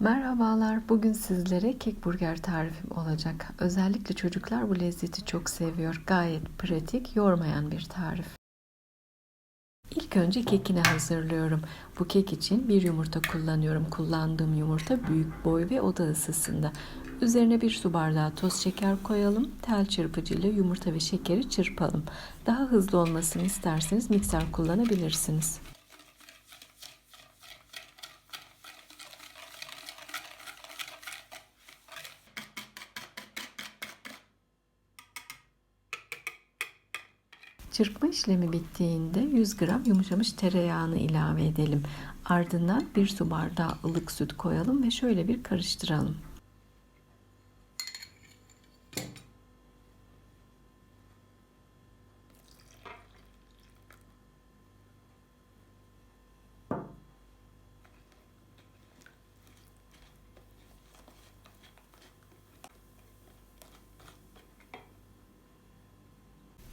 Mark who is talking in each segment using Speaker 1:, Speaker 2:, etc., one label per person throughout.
Speaker 1: Merhabalar. Bugün sizlere kek burger tarifim olacak. Özellikle çocuklar bu lezzeti çok seviyor. Gayet pratik, yormayan bir tarif. İlk önce kekini hazırlıyorum. Bu kek için bir yumurta kullanıyorum. Kullandığım yumurta büyük boy ve oda ısısında. Üzerine bir su bardağı toz şeker koyalım. Tel çırpıcı ile yumurta ve şekeri çırpalım. Daha hızlı olmasını isterseniz mikser kullanabilirsiniz. Çırpma işlemi bittiğinde 100 gram yumuşamış tereyağını ilave edelim. Ardından bir su bardağı ılık süt koyalım ve şöyle bir karıştıralım.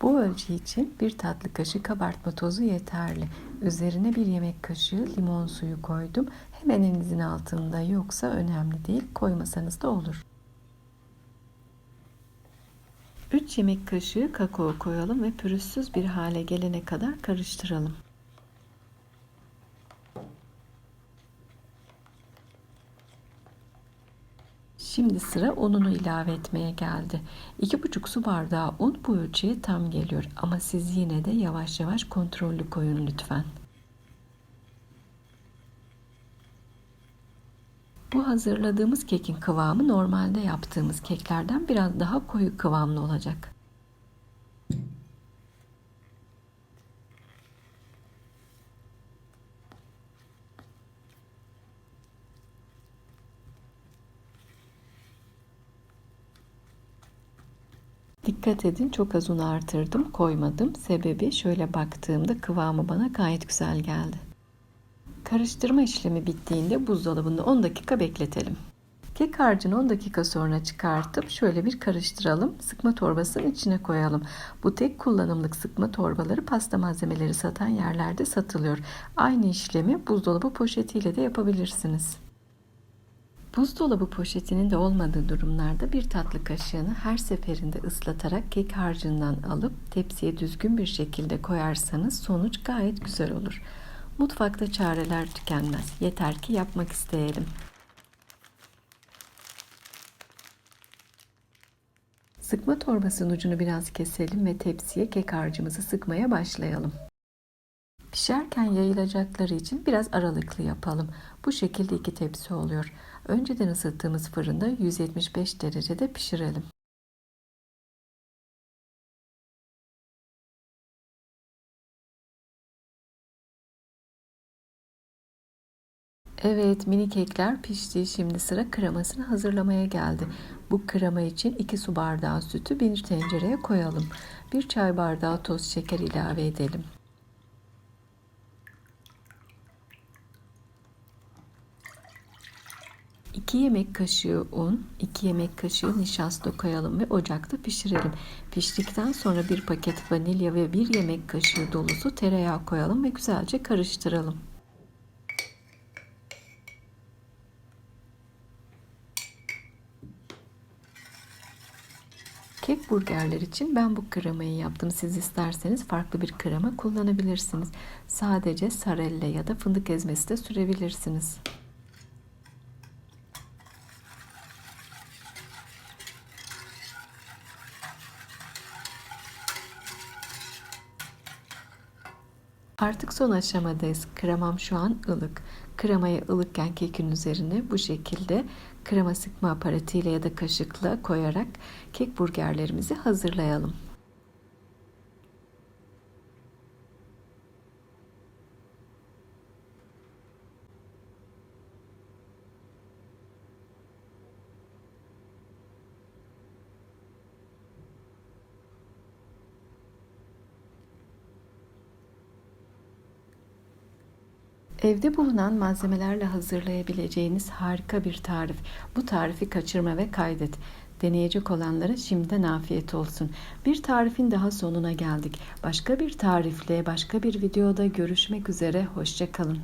Speaker 1: Bu ölçü için bir tatlı kaşığı kabartma tozu yeterli. Üzerine bir yemek kaşığı limon suyu koydum. Hemen elinizin altında yoksa önemli değil. Koymasanız da olur. 3 yemek kaşığı kakao koyalım ve pürüzsüz bir hale gelene kadar karıştıralım. Şimdi sıra ununu ilave etmeye geldi. 2,5 su bardağı un bu ölçüye tam geliyor ama siz yine de yavaş yavaş kontrollü koyun lütfen. Bu hazırladığımız kekin kıvamı normalde yaptığımız keklerden biraz daha koyu kıvamlı olacak. Dikkat edin çok az un artırdım koymadım. Sebebi şöyle baktığımda kıvamı bana gayet güzel geldi. Karıştırma işlemi bittiğinde buzdolabında 10 dakika bekletelim. Kek harcını 10 dakika sonra çıkartıp şöyle bir karıştıralım. Sıkma torbasının içine koyalım. Bu tek kullanımlık sıkma torbaları pasta malzemeleri satan yerlerde satılıyor. Aynı işlemi buzdolabı poşetiyle de yapabilirsiniz. Buzdolabı poşetinin de olmadığı durumlarda bir tatlı kaşığını her seferinde ıslatarak kek harcından alıp tepsiye düzgün bir şekilde koyarsanız sonuç gayet güzel olur. Mutfakta çareler tükenmez. Yeter ki yapmak isteyelim. Sıkma torbasının ucunu biraz keselim ve tepsiye kek harcımızı sıkmaya başlayalım. Pişerken yayılacakları için biraz aralıklı yapalım. Bu şekilde iki tepsi oluyor. Önceden ısıttığımız fırında 175 derecede pişirelim. Evet mini kekler pişti. Şimdi sıra kremasını hazırlamaya geldi. Bu krema için 2 su bardağı sütü bir tencereye koyalım. 1 çay bardağı toz şeker ilave edelim. 2 yemek kaşığı un, 2 yemek kaşığı nişasta koyalım ve ocakta pişirelim. Piştikten sonra bir paket vanilya ve 1 yemek kaşığı dolusu tereyağı koyalım ve güzelce karıştıralım. Kek burgerler için ben bu kremayı yaptım. Siz isterseniz farklı bir krema kullanabilirsiniz. Sadece sarelle ya da fındık ezmesi de sürebilirsiniz. Artık son aşamadayız. Kremam şu an ılık. Kremayı ılıkken kekin üzerine bu şekilde krema sıkma aparatıyla ya da kaşıkla koyarak kek burgerlerimizi hazırlayalım. Evde bulunan malzemelerle hazırlayabileceğiniz harika bir tarif. Bu tarifi kaçırma ve kaydet. Deneyecek olanlara şimdiden afiyet olsun. Bir tarifin daha sonuna geldik. Başka bir tarifle, başka bir videoda görüşmek üzere. Hoşçakalın.